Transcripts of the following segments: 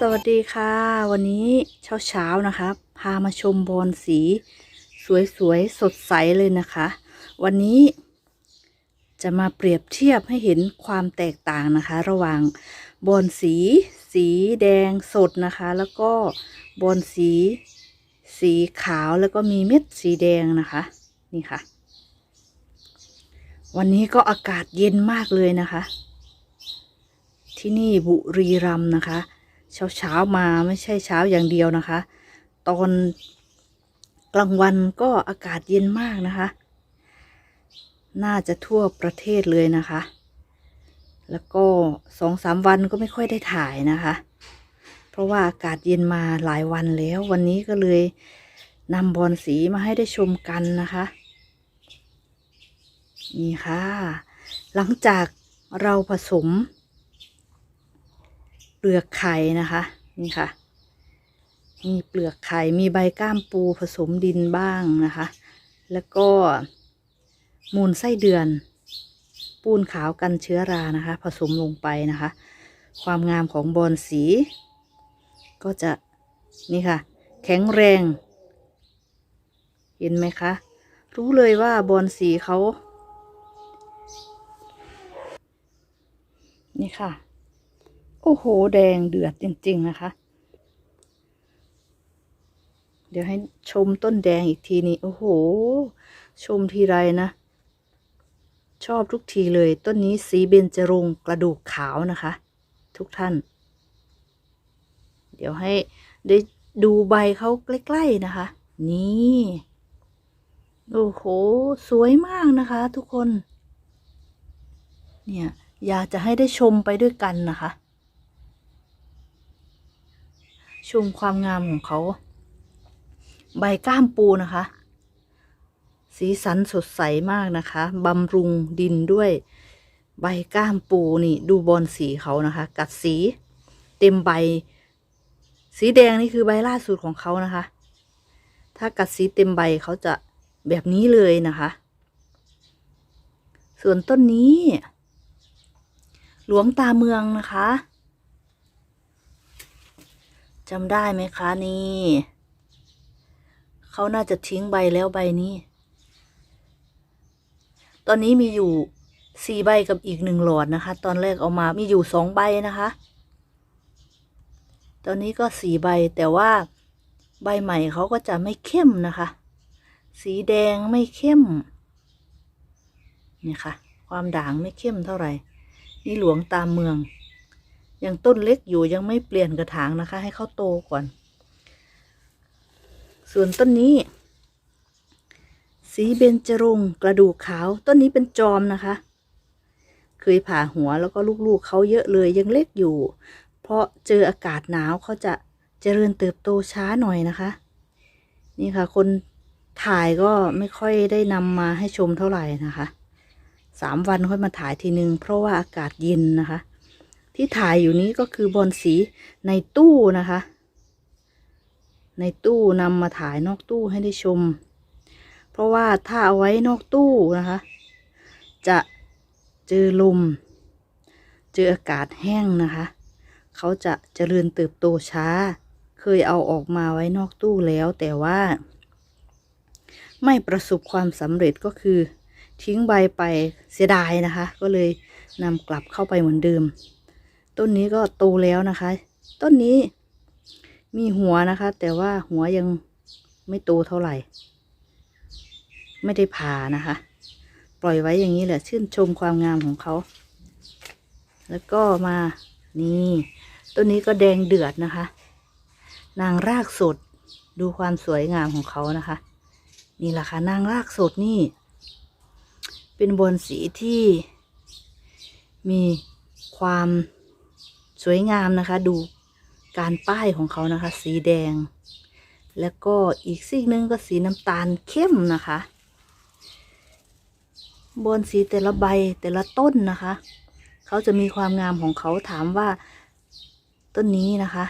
สวัสดีค่ะ วันนี้เช้าเช้าๆนะคะ พามาชมบอลสี สวยๆ สดใสเลยนะคะ วันนี้จะมาเปรียบเทียบให้เห็นความแตกต่างนะคะ ระหว่างบอลสี สีแดงสดนะคะ แล้วก็บอลสี สีขาวแล้วก็มีเม็ดสีแดงนะคะ นี่ค่ะ วันนี้ก็อากาศเย็นมากเลยนะคะ ที่นี่บุรีรัมย์นะคะ เช้าเช้ามาไม่ใช่เช้าอย่างเดียวนะคะ ตอนกลางวันก็อากาศเย็นมากนะคะ น่าจะทั่วประเทศเลยนะคะ แล้วก็สองสามวันก็ไม่ค่อยได้ถ่ายนะคะ เพราะว่าอากาศเย็นมาหลายวันแล้ว วันนี้ก็เลยนำบอลสีมาให้ได้ชมกันนะคะ นี่ค่ะ หลังจากเราผสม เปลือกไข่นะคะ นี่ค่ะ มีเปลือกไข่ มีใบก้ามปูผสมดินบ้างนะคะ แล้วก็มูลไส้เดือน ปูนขาวกันเชื้อรานะคะ ผสมลงไปนะคะ ความงามของบอลสี ก็จะนี่ค่ะ แข็งแรง เห็นไหมคะ รู้เลยว่าบอลสีเขานี่ค่ะ โอ้โห แดงเดือดจริง ๆ นะคะ เดี๋ยวให้ชมต้นแดงอีกทีนี้โอ้โห ชมทีไรนะ ชอบทุกทีเลย ต้นนี้สีเบญจรงกระดูกขาวนะคะ ทุกท่าน เดี๋ยวให้ได้ดูใบเขาใกล้ ๆ นะคะ นี่โอ้โห สวยมากนะคะ ทุกคน เนี่ย อยากจะให้ได้ชมไปด้วยกันนะคะ ชมความงามของเขา ใบก้ามปูนะคะ สีสันสดใสมากนะคะบำรุงดินด้วยใบก้ามปูนี่ ดูบอลสีเขานะคะ กัดสี เต็มใบ สีแดงนี่คือใบล่าสุดของเขานะคะ ถ้ากัดสีเต็มใบเขาจะแบบนี้เลยนะคะ ส่วนต้นนี้ หลวงตาเมืองนะคะ จำได้ไหมคะนี่เขาน่าจะทิ้งใบแล้วใบนี้ ตอนนี้มีอยู่สี่ใบกับอีกหนึ่งหลอดนะคะ ตอนแรกเอามามีอยู่สองใบนะคะ ตอนนี้ก็สี่ใบแต่ว่าใบใหม่เขาก็จะไม่เข้มนะคะ สีแดงไม่เข้มนี่ค่ะ ความด่างไม่เข้มเท่าไหร่ นี่หลวงตามเมือง ยังต้นเล็กอยู่ยังไม่เปลี่ยนกระถางนะคะ ให้เขาโตก่อน ส่วนต้นนี้ สีเบญจรงกระดูกขาวต้นนี้เป็นจอมนะคะ เคยผ่าหัวแล้วก็ลูกๆเขาเยอะเลยยังเล็กอยู่ เพราะเจออากาศหนาวเขาจะเจริญเติบโตช้าหน่อยนะคะ นี่ค่ะ คนถ่ายก็ไม่ค่อยได้นำมาให้ชมเท่าไหร่นะคะสามวันค่อยมาถ่ายทีนึง เพราะว่าอากาศเย็นนะคะ ที่ถ่ายอยู่นี้ก็คือบอลสีในตู้นะคะ ในตู้นำมาถ่ายนอกตู้ให้ได้ชม เพราะว่าถ้าเอาไว้นอกตู้นะคะ จะเจอลม เจออากาศแห้งนะคะ เขาจะเจริญเติบโตช้า เคยเอาออกมาไว้นอกตู้แล้วแต่ว่า ไม่ประสบความสำเร็จก็คือ ทิ้งใบไปเสียดายนะคะ ก็เลยนำกลับเข้าไปเหมือนเดิม ต้นนี้ก็โตแล้วนะคะ ต้นนี้มีหัวนะคะ แต่ว่าหัวยังไม่โตเท่าไหร่ ไม่ได้ผ่านะคะ ปล่อยไว้อย่างนี้แหละ ชื่นชมความงามของเขา แล้วก็มานี่ต้นนี้ก็แดงเดือดนะคะ นางรากสดดูความสวยงามของเขานะคะ นี่แหละค่ะนางรากสดนี่ เป็นบอนสีที่มีความ สวยงามนะคะ ดูการป้ายของเขานะคะ สีแดง แล้วก็อีกซีกหนึงก็สีน้ำตาลเข้มนะคะ บอนสีแต่ละใบแต่ละต้นนะคะ เขาจะมีความงามของเขาถามว่าต้นนี้นะคะ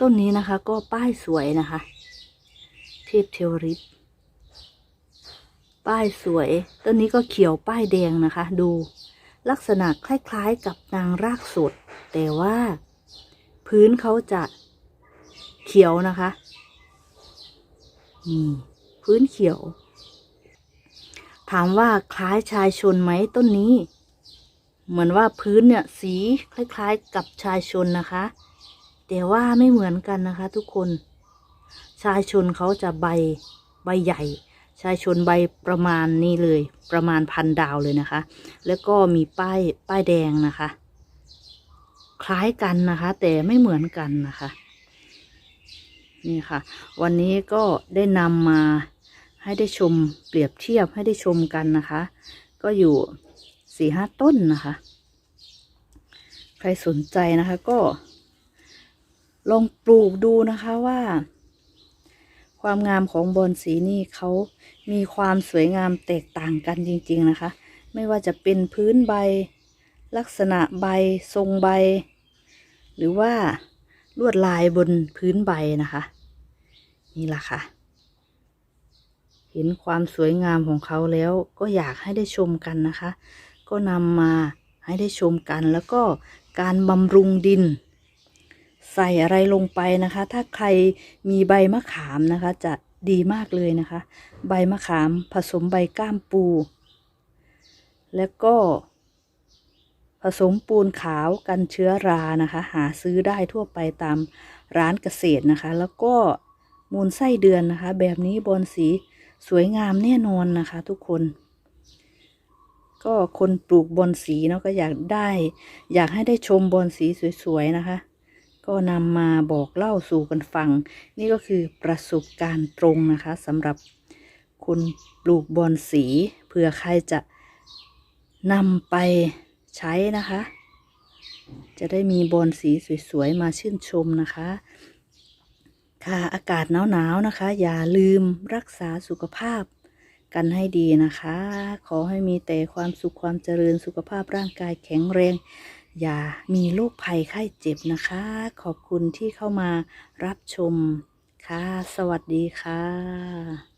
ต้นนี้นะคะก็ป้ายสวยนะคะ เทพเทวริต ป้ายสวย ต้นนี้ก็เขียวป้ายแดงนะคะ ดูลักษณะคล้ายๆกับนางรากสด แต่ว่า พื้นเขาจะเขียวนะคะนี่พื้นเขียว ถามว่าคล้ายชายชนไหมต้นนี้ เหมือนว่าพื้นเนี่ยสีคล้าย ๆ กับชายชนนะคะ แต่ว่าไม่เหมือนกันนะคะ ทุกคน ชายชนเขาจะใบใบใหญ่ ชายชนใบประมาณนี้เลย ประมาณพันดาวเลยนะคะ แล้วก็มีป้ายป้ายแดงนะคะ คล้ายกันนะคะ แต่ไม่เหมือนกันนะคะ นี่ค่ะ วันนี้ก็ได้นำมาให้ได้ชมเปรียบเทียบให้ได้ชมกันนะคะ ก็อยู่สี่ห้าต้นนะคะ ใครสนใจนะคะก็ลองปลูกดูนะคะว่า ความงามของบอนสีนี่เขามีความสวยงามแตกต่างกันจริง ๆนะคะ ไม่ว่าจะเป็นพื้นใบ ลักษณะใบทรงใบ หรือว่าลวดลายบนพื้นใบนะคะ นี่ล่ะค่ะ เห็นความสวยงามของเขาแล้วก็อยากให้ได้ชมกันนะคะ ก็นำมาให้ได้ชมกันแล้วก็การบำรุงดิน ใส่อะไรลงไปนะคะ ถ้าใครมีใบมะขามนะคะ จะดีมากเลยนะคะ ใบมะขามผสมใบก้ามปู แล้วก็ผสมปูนขาวกันเชื้อรานะคะ หาซื้อได้ทั่วไปตามร้านเกษตรนะคะ แล้วก็มูลไส้เดือนนะคะ แบบนี้บอนสีสวยงามแน่นอนนะคะ ทุกคน ก็คนปลูกบอนสีเนาะก็อยากได้ อยากให้ได้ชมบอนสีสวยๆนะคะ ก็นำมาบอกเล่าสู่กันฟัง นี่ก็คือประสบการณ์ตรงนะคะสำหรับคนปลูกบอนสีเผื่อใครจะนำไปใช้นะคะ จะได้มีบอนสีสวยๆ มาชื่นชมนะคะ ค่ะอากาศหนาวๆนะคะ อย่าลืมรักษาสุขภาพกันให้ดีนะคะ ขอให้มีแต่ความสุขความเจริญสุขภาพร่างกายแข็งแรง อย่ามีโรคภัยไข้เจ็บนะคะ ขอบคุณที่เข้ามารับชมค่ะ สวัสดีค่ะ